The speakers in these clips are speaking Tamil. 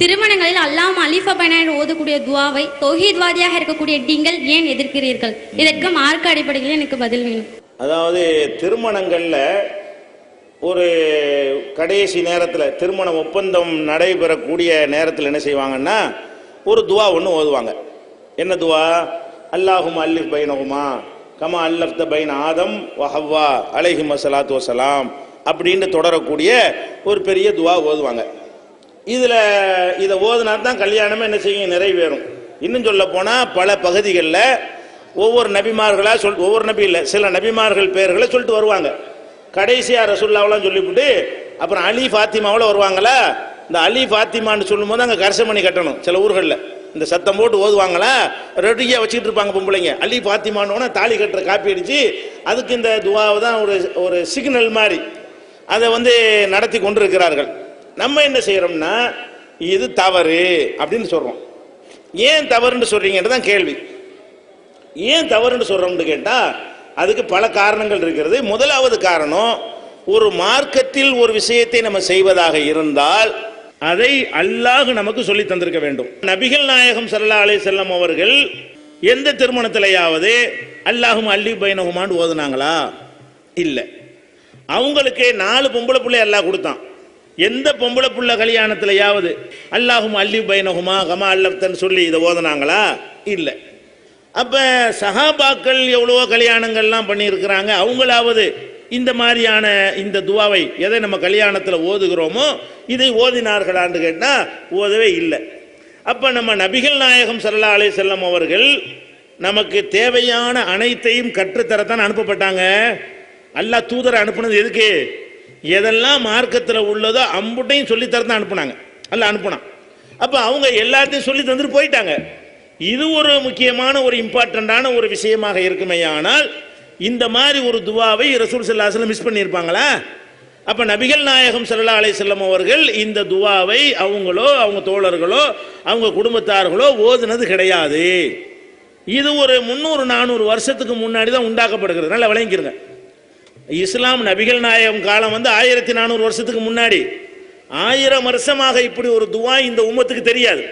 திருமணங்களில் அல்லாம் அலிஃபா பைனாயர் ஓதக்கூடிய துவாவை தொஹீத்வாதியாக இருக்கக்கூடிய நீங்கள் ஏன் எதிர்க்கிறீர்கள்? இதற்கு மார்க்க அடிப்படையில் எனக்கு பதில் வேணும். அதாவது திருமணங்களில் ஒரு கடைசி நேரத்தில் திருமண ஒப்பந்தம் நடைபெறக்கூடிய நேரத்தில் என்ன செய்வாங்கன்னா ஒரு துவா ஒன்று ஓதுவாங்க. என்ன துவா? அல்லாஹும் அல்லிஃப் பைனகுமா கமா அல்லஃப்த பைன் ஆதம் வஹவ்வா அலைஹிம் வசலாத்து வசலாம் அப்படின்னு தொடரக்கூடிய ஒரு பெரிய துவா ஓதுவாங்க. இதில் இதை ஓதுனா தான் கல்யாணமே என்ன செய்யும் நிறைவேறும். இன்னும் சொல்ல போனால் பல பகுதிகளில் ஒவ்வொரு நபிமார்களா சொல் ஒவ்வொரு நபி இல்லை சில நபிமார்கள் பெயர்களை சொல்லிட்டு வருவாங்க. கடைசியா ரசுல்லாவெல்லாம் சொல்லிவிட்டு அப்புறம் அலி ஃபாத்திமாவில் வருவாங்களா? இந்த அலி ஃபாத்திமான்னு சொல்லும்போது அங்கே கரசமணி கட்டணும் சில ஊர்களில். இந்த சத்தம் போட்டு ஓதுவாங்களா? ரெடியாக வச்சுக்கிட்டு இருப்பாங்க பொம்பளைங்க. அலி பாத்திமானோட தாலி கட்டுற காப்பி அடிச்சு அதுக்கு இந்த துவாவை தான் ஒரு ஒரு சிக்னல் மாதிரி அதை வந்து நடத்தி கொண்டிருக்கிறார்கள். நம்ம என்ன செய்யறோம்னா இது தவறு அப்படின்னு சொல்றோம். ஏன் தவறுன்னு சொல்றீங்கன்றது தான் கேள்வி. ஏன் தவறுன்னு சொல்றோம்னு கேட்டா அதுக்கு பல காரணங்கள் இருக்கிறது. முதலாவது காரணம் ஒரு மார்க்கத்தில் ஒரு விஷயத்தை நம்ம செய்வதாக இருந்தால் அதை அல்லாஹ் நமக்கு சொல்லி தந்திருக்க வேண்டும். நபிகள் நாயகம் சல்லா அலி செல்லம் அவர்கள் எந்த திருமணத்திலேயாவது அல்லாஹும் அல்லி பைனகுமான்னு ஓதுனாங்களா? இல்லை. அவங்களுக்கு நாலு பொம்பளை பிள்ளை அல்லாஹ் கொடுத்தான். எந்த பொம்பளை புள்ள கல்யாணத்திலையாவது அல்லாஹும் அல்லி பைனகுமா கமா அல்லப்தன்னு சொல்லி இதை ஓதுனாங்களா? இல்லை. அப்போ சஹாபாக்கள் எவ்வளவோ கல்யாணங்கள்லாம் பண்ணியிருக்கிறாங்க. அவங்களாவது இந்த மாதிரியான இந்த துவாவை எதை நம்ம கல்யாணத்தில் ஓதுகிறோமோ இதை ஓதினார்களான்னு கேட்டால் ஓதவே இல்லை. அப்போ நம்ம நபிகள் நாயகம் சல்லா அலே செல்லம் அவர்கள் நமக்கு தேவையான அனைத்தையும் கற்றுத்தரத்தான் அனுப்பப்பட்டாங்க. அல்லாஹ் தூதரை அனுப்புனது எதுக்கு? எதெல்லாம் மார்க்கத்தில் உள்ளதோ அம்புட்டையும் சொல்லித்தரத்தான் அனுப்புனாங்க. அல்ல அனுப்புனான். அப்போ அவங்க எல்லாத்தையும் சொல்லி தந்துட்டு போயிட்டாங்க. இது ஒரு முக்கியமான ஒரு இம்பார்ட்டண்ட்டான ஒரு விஷயமாக இருக்குமே ஆனால் இந்த மாதிரி ஒரு துவாவை ரசூல் சல்லாஹ் மிஸ் பண்ணியிருப்பாங்களா அப்போ நபிகள் நாயகம் ஸல்லல்லாஹு அலை செல்லம் அவர்கள் இந்த துவாவை அவங்களோ அவங்க தோழர்களோ அவங்க குடும்பத்தார்களோ ஓதுனது கிடையாது. இது ஒரு முந்நூறு நானூறு வருஷத்துக்கு முன்னாடி தான் உண்டாக்கப்படுகிறது. நல்லா விளங்கிருங்க. இஸ்லாம் நபிகள் நாயகம் காலம் வந்து ஆயிரத்தி நானூறு வருஷத்துக்கு முன்னாடி. ஆயிரம் வருஷமாக இப்படி ஒரு துவா இந்த உம்மத்துக்கு தெரியாது.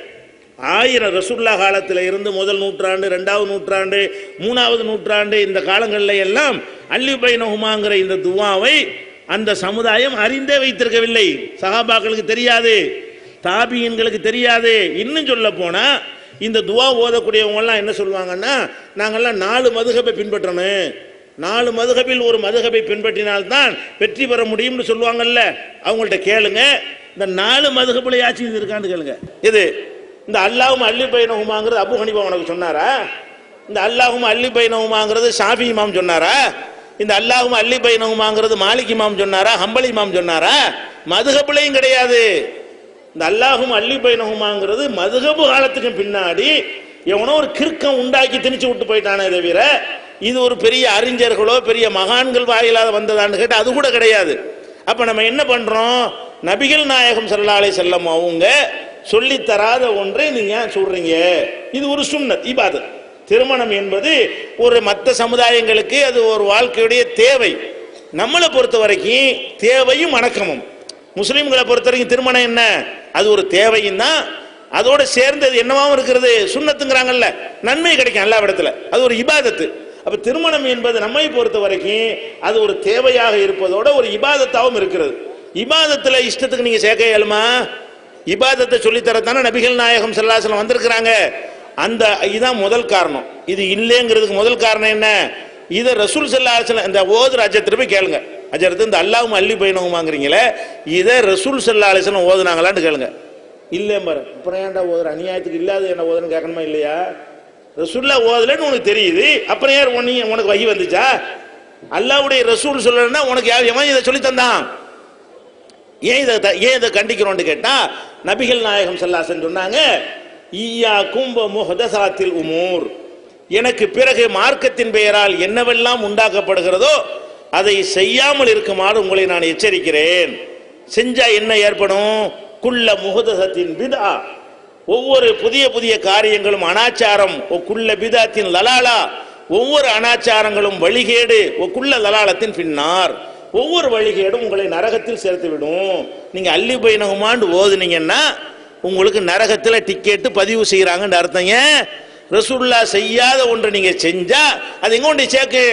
ஆயிரம் ரசுல்லா காலத்தில் இருந்து முதல் நூற்றாண்டு ரெண்டாவது நூற்றாண்டு மூணாவது நூற்றாண்டு இந்த காலங்களில் எல்லாம் அல்லி பைனஹுமாங்கிற இந்த துவாவை அந்த சமுதாயம் அறிந்தே வைத்திருக்கவில்லை. சகாபாக்களுக்கு தெரியாது தாபியன்களுக்கு தெரியாது. இன்னும் சொல்ல போனால் இந்த துவா ஓதக்கூடியவங்கெல்லாம் என்ன சொல்லுவாங்கன்னா நாங்கெல்லாம் நாலு மதுகப்பை பின்பற்றணும். நாலு மதுகபில் ஒரு மதுகபை பின்பற்றினால்தான் வெற்றி பெற முடியும்னு சொல்லுவாங்கல்ல? அவங்கள்ட்ட கேளுங்க. இந்த நாலு மதுகபுலையாச்சும் இது இருக்கான்னு கேளுங்க. இது இந்த அல்லாஹும் அள்ளி பைனகுமாங்கிறது அபு ஹனிபா உனக்கு சொன்னாரா? இந்த அல்லாஹும் அள்ளி பைனகுமாங்கிறது ஷாஃபி இமாம் சொன்னாரா? இந்த அல்லாஹும் அள்ளி பைனகுமாங்கிறது மாலிக் இமாம் சொன்னாரா? ஹம்பலி இமாம் சொன்னாரா? மதுகபுலையும் கிடையாது. இந்த அல்லாஹும் அள்ளி பைனகுமாங்கிறது மதுகபு காலத்துக்கு பின்னாடி எவனோ ஒரு கிறுக்கம் உண்டாக்கி திணிச்சு விட்டு போயிட்டானே தவிர இது ஒரு பெரிய அறிஞர்களோ பெரிய மகான்கள் வாயிலாக வந்ததான்னு கேட்டால் அது கூட கிடையாது. அப்போ நம்ம என்ன பண்ணுறோம் நபிகள் நாயகம் செல்லாலை செல்லம் அவங்க சொல்லித்தராத ஒன்றை ஒன்றை ஏன் சொல்கிறீங்க இது ஒரு சுண்ணத் இபாதத். திருமணம் என்பது ஒரு மற்ற சமுதாயங்களுக்கு அது ஒரு வாழ்க்கையுடைய தேவை. நம்மளை பொறுத்த வரைக்கும் தேவையும் வணக்கமும். முஸ்லீம்களை பொறுத்த வரைக்கும் திருமணம் என்ன? அது ஒரு தேவையும் தான். அதோடு சேர்ந்தது என்னவாகவும் இருக்கிறது? சுண்ணத்துங்கிறாங்கல்ல. நன்மை கிடைக்கும் எல்லா இடத்துல அது ஒரு இபாதத்து. அப்ப திருமணம் என்பது நம்மை பொறுத்த வரைக்கும் அது ஒரு தேவையாக இருப்பதோட ஒரு இபாதத்தாகவும் இருக்கிறது. இபாதத்துல இஷ்டத்துக்கு நீங்க சேர்க்க இயலுமா? இபாதத்தை சொல்லித்தரத்தானே நபிகள் நாயகம் செல்லாசலம் வந்திருக்கிறாங்க. அந்த இதுதான் முதல் காரணம். இது இல்லைங்கிறதுக்கு முதல் காரணம் என்ன? இதை ரசூல் செல்லாசலம் இந்த ஓதுற அஜத்திர போய் கேளுங்க. அஜரத்து இந்த அல்லாவும் அள்ளி பயணவுமாங்கிறீங்களே இதை ரசூல் செல்லா ஓதுனாங்களான்னு கேளுங்க. இல்லை பாரு அப்புறம் ஏன்டா ஓதுற அநியாயத்துக்கு இல்லாத என்ன ஓதுன்னு கேட்கணுமா இல்லையா? ரசூல்லா ஓதலன்னு உனக்கு தெரியுது. அப்புறம் யார் உன்னை உனக்கு வகி வந்துச்சா? அல்லாவுடைய ரசூல் சொல்லணும்னா உனக்கு யாவியமா எவன் இதை சொல்லி தந்தான்? ஏன் இதை ஏன் இதை கண்டிக்கிறோம்னு கேட்டா நபிகள் நாயகம் செல்லாசன் சொன்னாங்க ஈயா கும்ப முஹதசாத்தில் உமூர். எனக்கு பிறகு மார்க்கத்தின் பெயரால் என்னவெல்லாம் உண்டாக்கப்படுகிறதோ அதை செய்யாமல் இருக்குமாறு உங்களை நான் எச்சரிக்கிறேன். செஞ்சா என்ன ஏற்படும்? குள்ள முகதசத்தின் பிதா ஒவ்வொரு புதிய புதிய காரியங்களும் அனாச்சாரம். ஒக்குள்ள பிதாத்தின் லலாலா. ஒவ்வொரு அனாச்சாரங்களும் வழிகேடு. ஒக்குள்ள லலாலத்தின் பின்னார். ஒவ்வொரு வழிகேடும் உங்களை நரகத்தில் சேர்த்து விடும் நீங்க அள்ளி பைனகுமாண்டு ஓதுனீங்கன்னா உங்களுக்கு நரகத்தில் டிக்கெட்டு பதிவு செய்யறாங்கன்னு அர்த்தங்க ரசுல்லா செய்யாத ஒன்றை நீங்க செஞ்சா அது எங்க கொண்டு சேர்க்கு?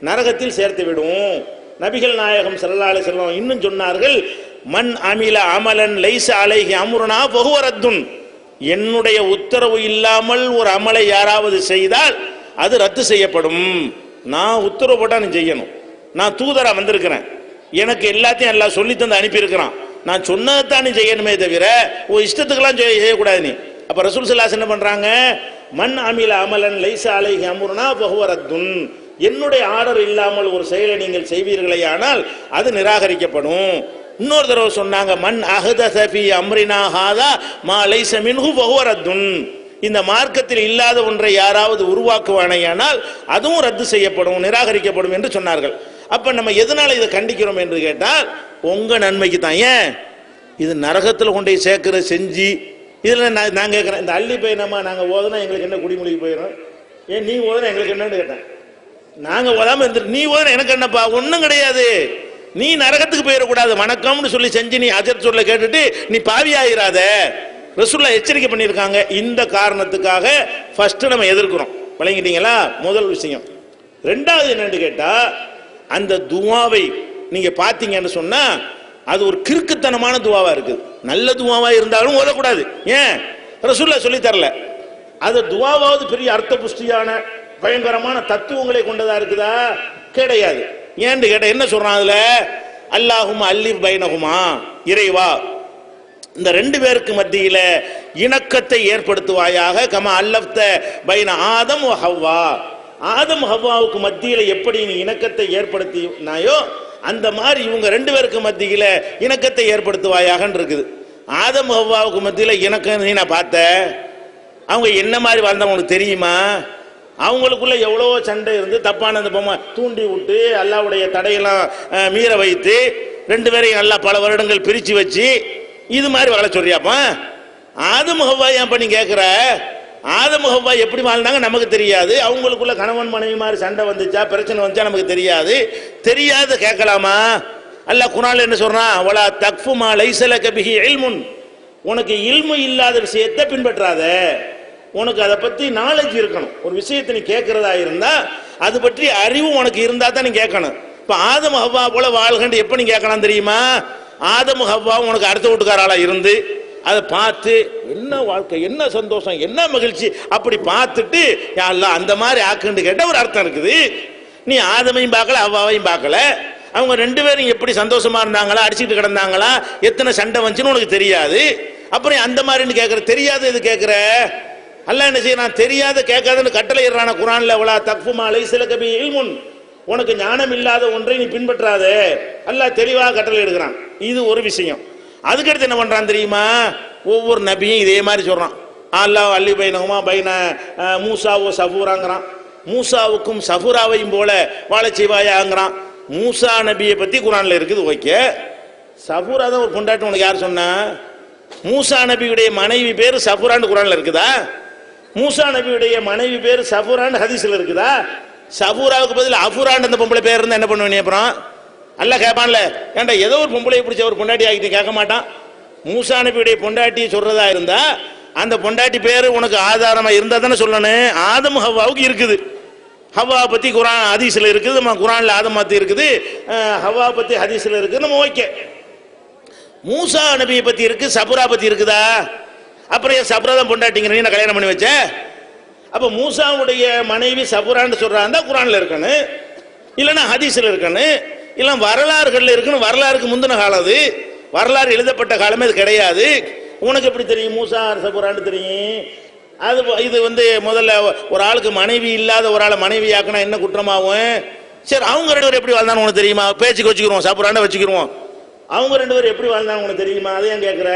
நரகத்தில் சேர்த்து விடும் நபிகள் நாயகம் ஸல்லல்லாஹு செல்வம் இன்னும் சொன்னார்கள் மண் அமில அமலன் லைச அலைகி அம்ருனா பகுவரத்துன் என்னுடைய உத்தரவு இல்லாமல் ஒரு அமலை யாராவது செய்தால் அது ரத்து செய்யப்படும். நான் உத்தரவு போட்டா நீ செய்யணும். நான் தூதரா வந்திருக்கிறேன். எனக்கு எல்லாத்தையும் எல்லாம் சொல்லி தந்து அனுப்பியிருக்கிறான். நான் சொன்னதைத்தான் நீ செய்யணுமே தவிர உன் இஷ்டத்துக்கெல்லாம் செய்ய- செய்யக்கூடாது நீ. அப்ப ரசூல் சல்லாஸ் என்ன பண்றாங்க? மண் அமில அமலன் லைசா அலை அமுர்னா பகுவரத்துன் என்னுடைய ஆர்டர் இல்லாமல் ஒரு செயலை நீங்கள் செய்வீர்களே ஆனால் அது நிராகரிக்கப்படும். இன்னொரு தடவை சொன்னாங்க மண் அகத சபி அம்ரினா ஹாதா மா பகுவரத்துன் இந்த மார்க்கத்தில் இல்லாத ஒன்றை யாராவது உருவாக்குவானேயானால் அதுவும் ரத்து செய்யப்படும் நிராகரிக்கப்படும் என்று சொன்னார்கள். அப்ப நம்ம எதனால் இதை கண்டிக்கிறோம் என்று கேட்டால் உங்க நன்மைக்கு தான். ஏன்? இது நரகத்தில் கொண்டு போய் சேர்க்கிற செஞ்சு. இதில் நான் நான் கேட்குறேன் இந்த அள்ளி போய் நாங்கள் ஓதுனா எங்களுக்கு என்ன குடிமொழிக்கு போயிடும் ஏன் நீ ஓதுனா எங்களுக்கு என்னன்னு கேட்டேன். நாங்கள் ஓதாமல் இருந்துட்டு நீ ஓதுனா எனக்கு என்னப்பா? ஒன்றும் கிடையாது. நீ நரகத்துக்கு போயிடக்கூடாது. வணக்கம்னு சொல்லி செஞ்சு நீ அஜர் சொல்ல கேட்டுட்டு நீ பாவி ஆயிராத ரசூல்லா எச்சரிக்கை பண்ணியிருக்காங்க. இந்த காரணத்துக்காக ஃபர்ஸ்ட் நம்ம எதிர்க்கிறோம். விளங்கிட்டீங்களா? முதல் விஷயம். ரெண்டாவது என்னன்னு கேட்டா அந்த துவாவை நீங்க பாத்தீங்கன்னு சொன்னா அது ஒரு கிறுக்குத்தனமான துவாவா இருக்குது நல்ல துவாவா இருந்தாலும் ஓதக்கூடாது. ஏன்? ரசூல்லா சொல்லி தரல. அது துவாவாவது பெரிய அர்த்த புஷ்டியான பயங்கரமான தத்துவங்களை கொண்டதா இருக்குதா? கிடையாது. ஏன்னு கேட்ட என்ன சொல்றான் அதுல? அல்லாஹும் அல்லி பைனகுமா இறைவா இந்த ரெண்டு பேருக்கு மத்தியில இணக்கத்தை ஏற்படுத்துவாயாக கம அல்லப்த பைன ஆதம் ஹவ்வா. ஆதம் ஹவ்வாவுக்கு மத்தியில எப்படி நீ இணக்கத்தை ஏற்படுத்தினாயோ அந்த மாதிரி இவங்க ரெண்டு பேருக்கு மத்தியில இணக்கத்தை ஏற்படுத்துவாயாகன்னு இருக்குது. ஆதம் ஹவ்வாவுக்கு மத்தியில இணக்கம் நீ நான் பார்த்த? அவங்க என்ன மாதிரி வாழ்ந்தவங்களுக்கு தெரியுமா? அவங்களுக்குள்ள எவ்வளோ சண்டை இருந்து தப்பான அந்த பொம்மை தூண்டி விட்டு அல்லாவுடைய தடையெல்லாம் மீற வைத்து ரெண்டு பேரையும் நல்லா பல வருடங்கள் பிரித்து வச்சு இது மாதிரி வாழ சொல்றியாப்பா? ஆதம் ஹவ்வா ஏன் பண்ணி கேட்குற ஆதம் ஹவ்வா எப்படி வாழ்ந்தாங்க நமக்கு தெரியாது. அவங்களுக்குள்ள கணவன் மனைவி மாதிரி சண்டை வந்துச்சா பிரச்சனை வந்துச்சா நமக்கு தெரியாது. தெரியாத கேட்கலாமா? அல்ல குணால் என்ன சொல்றான்? அவளா தக்ஃபுமா லைசல கபிஹி இல்முன். உனக்கு இல்மு இல்லாத விஷயத்தை பின்பற்றாத. உனக்கு அதை பத்தி நாலேஜ் இருக்கணும். ஒரு விஷயத்தை நீ கேட்கறதா இருந்தா அது பற்றி அறிவு உனக்கு இருந்தா தான் நீ கேட்கணும். இப்ப ஆதம் ஹவ்வா போல வாழ்கண்டு எப்ப நீ கேட்கலாம் தெரியுமா? ஆதம் ஹவ்வா உனக்கு அடுத்த வீட்டுக்காராளா இருந்து அதை பார்த்து என்ன வாழ்க்கை என்ன சந்தோஷம் என்ன மகிழ்ச்சி அப்படி பார்த்துட்டு யாரெல்லாம் அந்த மாதிரி ஆக்குன்னு கேட்ட ஒரு அர்த்தம் இருக்குது. நீ ஆதமையும் பார்க்கல அவ்வாவையும் பார்க்கல. அவங்க ரெண்டு பேரும் எப்படி சந்தோஷமா இருந்தாங்களா அடிச்சுட்டு கிடந்தாங்களா எத்தனை சண்டை வந்துச்சுன்னு உனக்கு தெரியாது. அப்புறம் அந்த மாதிரின்னு கேட்குற தெரியாது இது கேட்குற? அல்ல என்ன செய்யறான் தெரியாத கேட்காதன்னு கட்டளை இடுறான குரான்ல தக்ஃபுமா அலை சில கபி இல்முன். உனக்கு ஞானம் இல்லாத ஒன்றை நீ பின்பற்றாதே. அல்லாஹ் தெளிவாக கட்டளை எடுக்கிறான் இது ஒரு விஷயம். அதுக்கடுத்து என்ன பண்றான் தெரியுமா? ஒவ்வொரு நபியும் இதே மாதிரி சொல்றான். அல்லாஹ் அல்லி பைனகுமா பைன மூசாவோ சஃபூராங்கிறான். மூசாவுக்கும் சஃபூராவையும் போல வாழச் செய்வாயாங்கிறான் மூசா நபியை பத்தி குரான்ல இருக்குது ஓகே. சஃபூரா தான் ஒரு கொண்டாட்டம் உனக்கு யார் சொன்னா? மூசா நபியுடைய மனைவி பேர் சஃபூரான்னு குரான்ல இருக்குதா? மூசா நபியுடைய மனைவி பேர் சபூரான்னு ஹதீஸ்ல இருக்குதா? சபூராவுக்கு பதில் அஃபூரான் அந்த பொம்பளை பேர் இருந்தா என்ன பண்ணுவேன் அப்புறம்? அல்ல கேட்பான்ல ஏன்டா ஏதோ ஒரு பொம்பளையை பிடிச்ச ஒரு பொண்டாட்டி ஆகிட்டு கேட்க மாட்டான்? மூசா நபியுடைய பொண்டாட்டி சொல்றதா இருந்தா அந்த பொண்டாட்டி பேர் உனக்கு ஆதாரமா இருந்தா தானே சொல்லணும். ஆதம் ஹவ்வாவுக்கு இருக்குது. ஹவ்வா பத்தி குரான் ஹதீஸ்ல இருக்குது நம்ம குரான்ல ஆதம் பத்தி இருக்குது. ஹவ்வா பத்தி ஹதீஸ்ல இருக்குது நம்ம ஓகே. மூசா நபியை பத்தி இருக்கு சபுரா பத்தி இருக்குதா? அப்புறம் ஏன் சபுரா தான் பொண்டாட்டிங்க நீ நான் கல்யாணம் பண்ணி வச்சேன் அப்ப மூசாவுடைய மனைவி சபுரான்னு சொல்றாங்க குரான்ல இருக்கணும். இல்லைன்னா ஹதீஸ்ல இருக்கணும். இல்லை வரலாறுகள்ல இருக்குன்னு வரலாறுக்கு முந்தின காலம் அது. வரலாறு எழுதப்பட்ட காலமே அது கிடையாது. உனக்கு எப்படி தெரியும்? மூசா சபுரான்னு தெரியும். அது இது வந்து முதல்ல ஒரு ஆளுக்கு மனைவி இல்லாத ஒரு ஆளை மனைவி ஆக்கினா என்ன குற்றமாகும்? சரி அவங்க ரெண்டு பேரும் எப்படி வாழ்ந்தான்னு உனக்கு தெரியுமா? பேச்சுக்கு வச்சுக்கிருவோம் சாப்பிட்றாண்ட வச்சுக்கிறோம் அவங்க ரெண்டு பேரும் எப்படி வாழ்ந்தாங்க உனக்கு தெரியுமா? அதை கேட்குற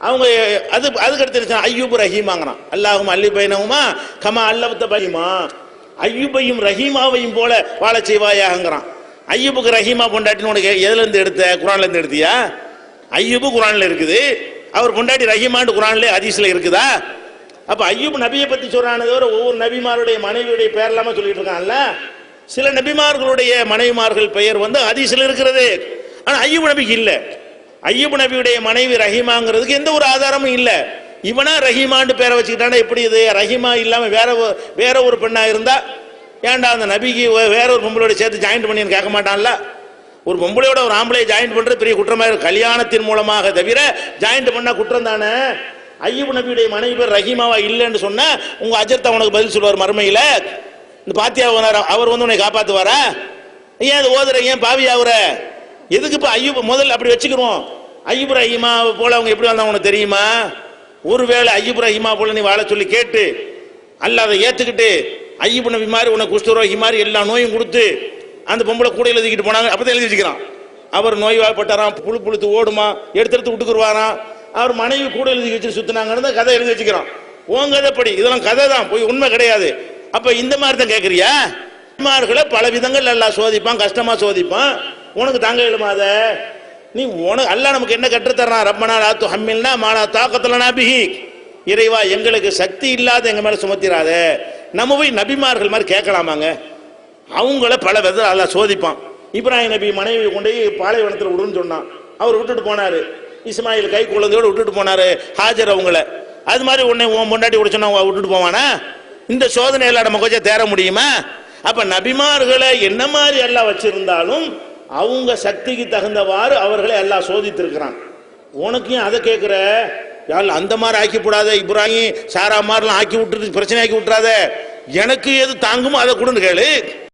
அவங்க அது அதுக்கு அடுத்து ஐயூப் ரஹீமாங்கிறான். அல்லாஹும் அல்லி பைனவுமா கமா அல்லவத்த பைமா ஐயூபையும் ரஹீமாவையும் போல வாழ செய்வாயாங்கிறான் ஐயூபுக்கு ரஹீமா பொண்டாட்டின்னு உனக்கு எதுல இருந்து எடுத்த? குரான்ல இருந்து எடுத்தியா? ஐயூபு குரான்ல இருக்குது. அவர் பொண்டாட்டி ரஹீமான்னு குரான்ல அதிசல இருக்குதா? அப்ப ஐயூப் நபியை பத்தி சொல்றானே தவிர ஒவ்வொரு நபிமாருடைய மனைவியுடைய பேர் இல்லாம சொல்லிட்டு இருக்கான்ல சில நபிமார்களுடைய மனைவிமார்கள் பெயர் வந்து ஹதீஸ்ல இருக்கிறது. ஆனா ஐயூப் நபிக்கு இல்லை. ஐயப் நபியுடைய மனைவி ரஹீமாங்கிறதுக்கு எந்த ஒரு ஆதாரமும் இல்லை. இவனா ரஹீமான்னு பேரை வச்சுக்கிட்டானா எப்படி இது? ரஹீமா இல்லாம வேற வேற ஒரு பெண்ணா இருந்தா ஏன்டா அந்த நபிக்கு வே- வேற ஒரு பொம்பளோட சேர்த்து ஜாயின் பண்ணின்னு கேட்க மாட்டான்ல? ஒரு பொம்பளையோட ஒரு ஆம்பளை ஜாயின் பண்றது பெரிய குற்றமா இருக்கு. கல்யாணத்தின் மூலமாக தவிர ஜாயின் பண்ணா குற்றம் தானே? ஐயப் நபியுடைய மனைவி பேர் ரஹீமாவா இல்லைன்னு சொன்ன உங்க அஜர்த்தா உனக்கு பதில் சொல்லுவார் மறுமையில. இந்த பாத்தியா அவர் வந்து உன்னை காப்பாத்துவாரா? ஏன் அது ஓதுற? ஏன் பாவி ஆகுற எதுக்கு இப்ப ஐயூப் முதல்ல அப்படி வச்சுக்கிறோம்? ஐயூப் ரஹீமா போல அவங்க எப்படி வந்தாங்க உனக்கு தெரியுமா? ஒருவேளை ஐயூப் ரஹீமா போல நீ வாழ சொல்லி கேட்டு அல்ல அதை ஏத்துக்கிட்டு ஐயூப் நபி மாதிரி உனக்கு குஷ்டரோகி மாதிரி எல்லா நோயும் கொடுத்து அந்த பொம்பளை கூட எழுதிக்கிட்டு போனாங்க அப்பதான் எழுதி வச்சுக்கிறான். அவர் நோய்வாய்ப்பட்டாராம் புழு புழுத்து ஓடுமா எடுத்து எடுத்து விட்டுக்குருவாராம் அவர் மனைவி கூட எழுதி வச்சு சுத்தினாங்கன்னு கதை எழுதி வச்சுக்கிறான். உன் கதைப்படி இதெல்லாம் கதை தான் போய் உண்மை கிடையாது. அப்ப இந்த மாதிரி தான் கேட்கறியா நபிமார்களை பல விதங்கள் எல்லாம் சோதிப்பான் கஷ்டமா சோதிப்பான். உனக்கு தாங்க எழுமாத நீ உனக்கு அல்ல நமக்கு என்ன கற்றுத்தரான் ரப்பனா ராத்து ஹம்மில்னா மாலா தாக்கத்துல நபிஹி இறைவா எங்களுக்கு சக்தி இல்லாத எங்க மேல சுமத்திராத. நம்ம போய் நபிமார்கள் மாதிரி கேட்கலாமாங்க? அவங்கள பல விதத்தில் அல்லாஹ் சோதிப்பான். இப்ராஹிம் நபி மனைவி கொண்டு போய் பாலைவனத்தில் விடுன்னு சொன்னான். அவர் விட்டுட்டு போனார். இஸ்மாயில் கை குழந்தையோடு விட்டுட்டு போனாரு ஹாஜர் அவங்கள. அது மாதிரி உன்னை உன் முன்னாடி விட சொன்னா விட்டுட்டு போவானா? இந்த சோதனையில் நம்ம கொஞ்சம் தேர முடியுமா? அப்போ நபிமார்களை என்ன மாதிரி எல்லாம் வச்சிருந்தாலும் அவங்க சக்திக்கு தகுந்தவாறு அவர்களை எல்லாம் சோதித்திருக்கிறான். உனக்கு ஏன் அதை கேட்குற யார் அந்த மாதிரி ஆக்கி போடாத இப்ராஹிம் சாரா மாதிரிலாம் ஆக்கி விட்டுட்டு பிரச்சனை ஆக்கி விட்டுறாத. எனக்கு எது தாங்குமோ அதை கொடுன்னு கேளு.